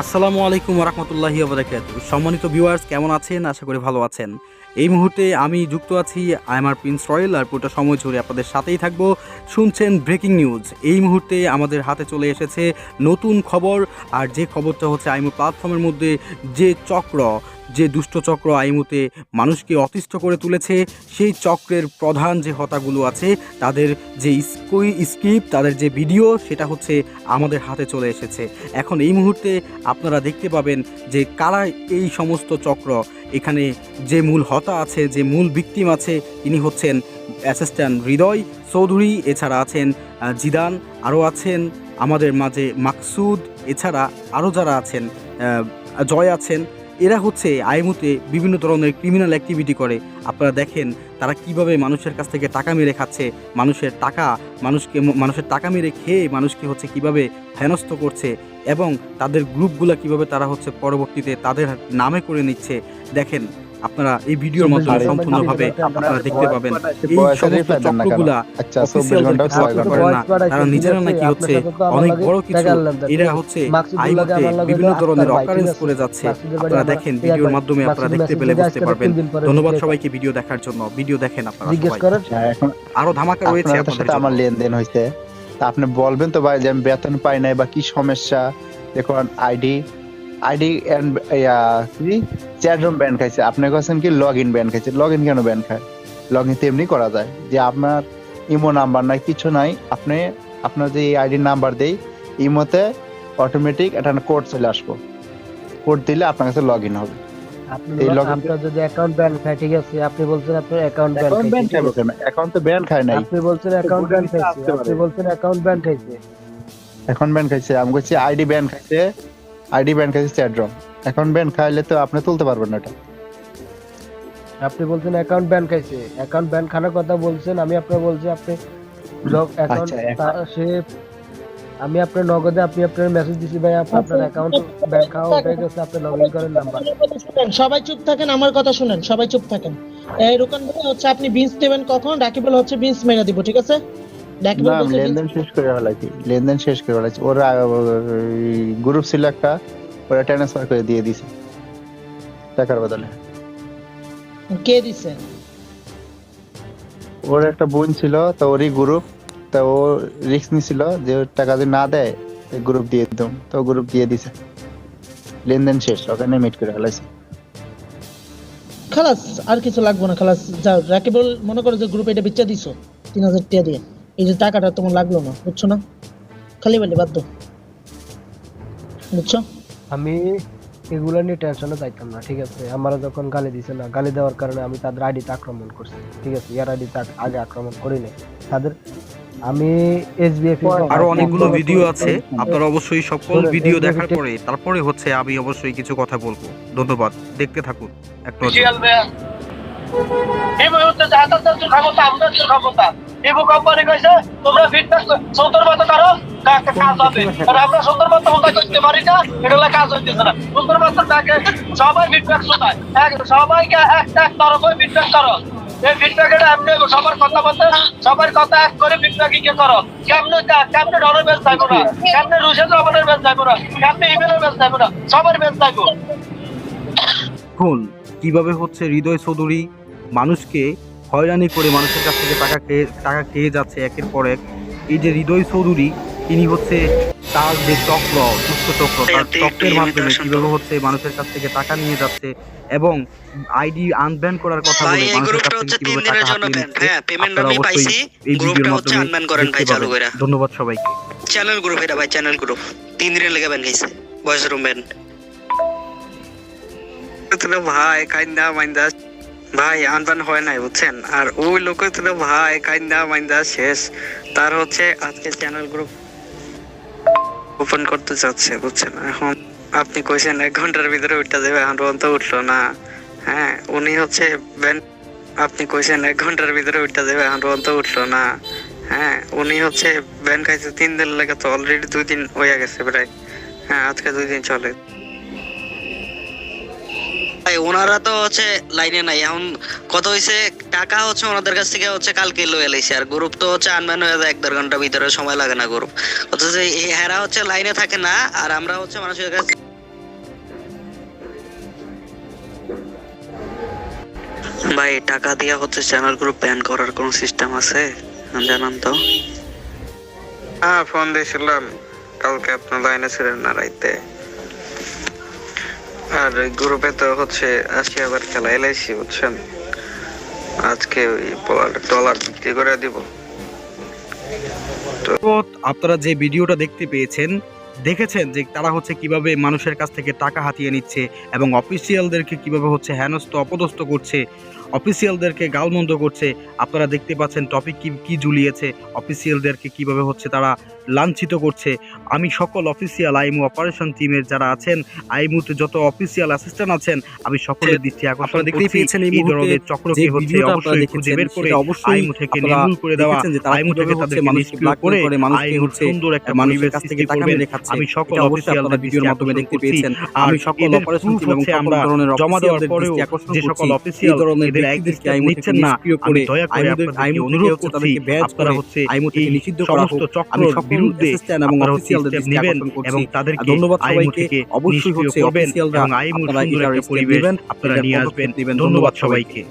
আসসালামু আলাইকুম রহমতুল্লাহি আবরাকাত সম্মানিত ভিউয়ার্স কেমন আছেন? আশা করি ভালো আছেন। এই মুহূর্তে আমি যুক্ত আছি আমার প্রিন্স রয়েল আর পুরোটা সময় জুড়ে আপনাদের সাথেই থাকব। শুনছেন ব্রেকিং নিউজ এই মুহূর্তে আমাদের হাতে চলে এসেছে নতুন খবর, আর যে খবরটা হচ্ছে আইমো প্ল্যাটফর্মের মধ্যে যে চক্র যে দুষ্ট চক্র আইমুতে মানুষকে অতিষ্ঠ করে তুলেছে, সেই চক্রের প্রধান যে হতাগুলো আছে, তাদের যে স্কুই স্ক্রিপ্ট তাদের যে ভিডিও, সেটা হচ্ছে আমাদের হাতে চলে এসেছে। এখন এই মুহূর্তে আপনারা দেখতে পাবেন যে কারা এই সমস্ত চক্র, এখানে যে মূল হতা আছে, যে মূল ভিকটিম আছে তিনি হচ্ছেন অ্যাসিস্ট্যান্ট হৃদয় চৌধুরী, এছাড়া আছেন জিদান, আরও আছেন, আমাদের মাঝে মাকসুদ, এছাড়া আরও যারা আছেন জয় আছেন এরা হচ্ছে আইমুতে বিভিন্ন ধরনের ক্রিমিনাল অ্যাক্টিভিটি করে। আপনারা দেখেন তারা কীভাবে মানুষের কাছ থেকে টাকা মেরে খাচ্ছে, মানুষের টাকা, মানুষকে, মানুষের টাকা মেরে খেয়ে মানুষকে হচ্ছে কীভাবে হেনস্থ করছে এবং তাদের গ্রুপগুলো কীভাবে তারা হচ্ছে পরবর্তীতে তাদের নামে করে নিচ্ছে। দেখেন আপনারা এই ভিডিওর মাধ্যমে সম্পূর্ণভাবে আপনারা দেখতে পাবেন। এই সমস্ত? চক্রগুলা আচ্ছা দের ছয় করে না তারা নিজেরা নাকি হচ্ছে অনেক বড় কিছু এরা হচ্ছে আইমুতে বিভিন্ন ধরনের অকারেন্স করে যাচ্ছে। আপনারা দেখেন ভিডিওর মাধ্যমে আপনারা দেখতে পেলে বুঝতে পারবেন। ধন্যবাদ সবাইকে ভিডিও দেখার জন্য। ভিডিও দেখেন আপনারা জিজ্ঞেস সবাই। করেন। হ্যাঁ, এখন আরও ধামাকা রয়েছে আপনাদের আমার লেনদেন হয়েছে। তা আপনি বলবেন তো ভাই যে আমি বেতন পাই নাই বা কি সমস্যা? দেখুন আইডি আইডি কি? চ্যাট রুম ব্যান খাইছে। আপনি কাছেন কি লগ ইন ব্যান খাইছে। লগ ইন কেন ব্যান খায়? লগ ইন তেমনি করা যায়। যে আপনার ইমো নাম্বার নাই কিছু নাই আপনি আপনার যে আইডি নাম্বার দেই ইমোতে অটোমেটিক একটা কোড চলে আসব। কোড দিলে আপনার কাছে লগ ইন হবে এই আপনার যদি অ্যাকাউন্ট ব্যান খায় ঠিক আছে? আপনি বলছেন আপনার অ্যাকাউন্ট ব্যান অ্যাকাউন্ট ব্যান খাইছে অ্যাকাউন্ট তো ব্যান খায় নাই। আপনি বলছেন অ্যাকাউন্ট ব্যান খাইছে আপনি বলছেন অ্যাকাউন্ট ব্যান খাইছে। অ্যাকাউন্ট ব্যান খাইছে আমি বলছি আইডি ব্যান খাইছে। আইডি ব্যান খাইছে চ্যাট রুম অ্যাকাউন্ট ব্যান খাইলে তো আপনি তুলতে পারবেন না এটা। আপনি বলছেন অ্যাকাউন্ট ব্যান খাইছে। অ্যাকাউন্ট ব্যান খানার কথা বলছেন আমি আপনার বলছি আপনি যখন অ্যাকাউন্ট আচ্ছা, সে আমি আপনার নগদে আপনি আপনার মেসেজ দিছি ভাই আপ- আপনার অ্যাকাউন্ট ব্যান খাওয়া হয়ে গেছে আপনি লগ ইন করেন নাম্বার শুনেন, সবাই চুপ থাকেন আমার কথা শুনেন সবাই চুপ থাকেন। এই রুকান ভাই হচ্ছে আপনি বিনস দেবেন কখন? রাকিবুল হচ্ছে বিনস মেরে দিব ঠিক আছে? না লেনদেন শেষ করে ফেলাইছি। লেনদেন শেষ করে ফেলাইছি। ওর গ্রুপ ছিল একটা ওরা ট্রান্সফার করে দিয়ে দিছে। টাকার বদলে। কে দিছে? ওর একটা বোন ছিল তো ওরই গ্রুপ তো ও রিস্ক নিছিল যে টাকা যদি না দেয় গ্রুপ দিয়ে দিতাম। তো গ্রুপ দিয়ে দিছে। লেনদেন শেষ ওখানে মিট করে ফেলাইছি। খালাস আর কিছু লাগবে না খালাস। যাও রাকিবুল মনে করো যে গ্রুপে এটা বিচ্চা দিছো তিন হাজার টাকা দিয়ে। এই যে টাকাটা তোমার লাগল না বুঝছ না? খালি বলি বাদ বুঝছ? আমি এগুলো নিয়ে টেনশনে যাইতাম না ঠিক আছে? আমারও যখন গালি দিছে না গালি দেওয়ার কারণে আমি তাদের আইডিতে আক্রমণ করছি ঠিক আছে? ইয়ার আইডিতে আগে আক্রমণ করি নাই। তাদের আমি এসবিএফ আরও অনেকগুলো ভিডিও আছে আপনারা অবশ্যই সকল ভিডিও দেখার পরে তারপরে হচ্ছে আমি অবশ্যই কিছু কথা বলব। ধন্যবাদ দেখতে থাকুন। একটু ইবু কোম্পানি কইছে তোমরা ফিটনেস সুন্দর মতো করো কাজ হবে। আর আমরা সুন্দর মতো মতো করতে পারি না এটা হলো কাজ হইতেছে না। সুন্দর মতো তাকে সবাই ফিডব্যাক শোনায়। এক সবাইকে একটা এক তরফ ফিডব্যাক করো। এই ফিডব্যাক এটা এমনি সবার কথা মতো সবার কথা এক করে ফিডব্যাক কি করো? কেমনে কা- কেমনে ডলার বেচ থাকব না? কেমনে রুশেদ রহমানের বেচ থাকব না? কেমনে ইমেলের বেচ থাকব না? সবার বেচ থাকব। দেখুন কীভাবে হচ্ছে হৃদয় চৌধুরী মানুষকে হয়রানি করে মানুষের কাছ থেকে টাকা খেয়ে টাকা খেয়ে যাচ্ছে একের পর এক। এই যে হৃদয় চৌধুরী তিনি হচ্ছে তার যে চক্র দুষ্ট চক্র তার চক্রের মাধ্যমে কীভাবে হচ্ছে মানুষের কাছ থেকে টাকা নিয়ে যাচ্ছে এবং আইডি আনব্যান করার কথা ভাই বলে মানুষের কাছ থেকে কীভাবে টাকা হাতিয়ে নিচ্ছে হ্যাঁ আপনারা অবশ্যই এই ভিডিওর মাধ্যমে আনব্যান করেন ভাই দেখতে পাবেন। ধন্যবাদ সবাইকে। চ্যানেল গ্রুপ এটা ভাই চ্যানেল গ্রুপ তিন দিনের লেগে ব্যান খাইছে বয়স রুম ব্যান ভাই কাইন্দা মাইন্দা। ভাই, আনবান হয় নাই, বুঝছেন? আর ওই লোক তো ভাই, কাইন্দা মাইন্দা শেষ। তার হচ্ছে আজকে চ্যানেল গ্রুপ ওপেন করতে চাচ্ছে, বুঝছেন? এখন আপনি কইছেন এক ঘণ্টার ভিতরে উঠতে যাবে, এখন পর্যন্ত উঠল না। হ্যাঁ উনি হচ্ছে ব্যান আপনি কইছেন এক ঘণ্টার ভিতরে উঠতে যাবে, এখন পর্যন্ত উঠল না। হ্যাঁ উনি হচ্ছে ব্যান খাইছে তিন দিন লেগে তো অলরেডি দুই দিন হয়ে গেছে প্রায়। হ্যাঁ আজকে দুই দিন চলে। ওনারা তো হচ্ছে লাইনে নাই। এখন কত হয়েছে টাকা হচ্ছে ওনাদের কাছ থেকে হচ্ছে কালকে লয়ে লাইছে। আর গ্রুপ তো হচ্ছে আনব্যান হয়ে যায়, এক দেড় ঘণ্টার ভিতরে সময় লাগে না গ্রুপ। অথচ এই হেরা হচ্ছে লাইনে থাকে না, আর আমরা হচ্ছে মানুষের কাছে ভাই, টাকা দিয়ে হচ্ছে চ্যানেল গ্রুপ ব্যান করার কোন সিস্টেম আছে? জানান তো। হ্যাঁ ফোন দিয়েছিলাম কালকে আপনার লাইনে ছিলেন না রাইতে। আর গ্রুপে তো হচ্ছে আজকে আবার খেলা এলআইসি, বুঝছেন? আজকে ওই ডলার বিক্রি করে দিব। আপনারা যে ভিডিওটা দেখতে পেয়েছেন, দেখেছেন যে তারা হচ্ছে কীভাবে মানুষের কাছ থেকে টাকা হাতিয়ে নিচ্ছে এবং অফিসিয়ালদেরকে কীভাবে হচ্ছে হেনস্থ, অপদস্থ করছে? অফিসিয়ালদেরকে গালমন্দ করছে। আপনারা দেখতে পাচ্ছেন টপিক কি কি ঝুলিয়েছে। অফিসিয়ালদেরকে কীভাবে হচ্ছে তারা লাঞ্ছিত করছে। আমি সকল অফিসিয়াল আইমু অপারেশন টিমের যারা আছেন আইমুতে যত অফিসিয়াল অ্যাসিস্ট্যান্ট আছেন আমি সকলের দৃষ্টি আকর্ষণ দেখতেই পেয়েছেন এই ধরনের মুহূর্তে চক্রকে হচ্ছে অবশ্যই খুঁজে বের করে অবশ্যই আইমু থেকে নির্মূল করে দেওয়া। আইমু থেকে হচ্ছে তাদেরকে মানুষকে করে আইমু হচ্ছে সুন্দর একটা মানুষের কাছ থেকে টাকা মেরে খাচ্ছে। আমি সকল অফিসিয়ালদের ভিডিওর মাধ্যমে দেখতে পেয়েছেন। আমি সকল অপারেশন টিম এবং সকল ধরনের জমা দেওয়ার পরেও যে সকল অফিসিয়াল ধরনের এদের ব্যক্তিদেরকে একদিকে আইমু নিচ্ছেন না আমি দয়া করে আপনাদেরকে অনুরোধ করছি তাদেরকে আপনারা হচ্ছে আইমু থেকে নিষিদ্ধ করা হোক। আমি সকল বিরুদ্ধে এবং অফিসিয়ালদের নেবেন এবং তাদেরকে ধন্যবাদ সবাইকে। অবশ্যই হচ্ছে অফিসিয়ালরা এবং আইমু সুন্দর একটা পরিবেশ আপনারা নিয়ে আসবেন। ধন্যবাদ সবাইকে।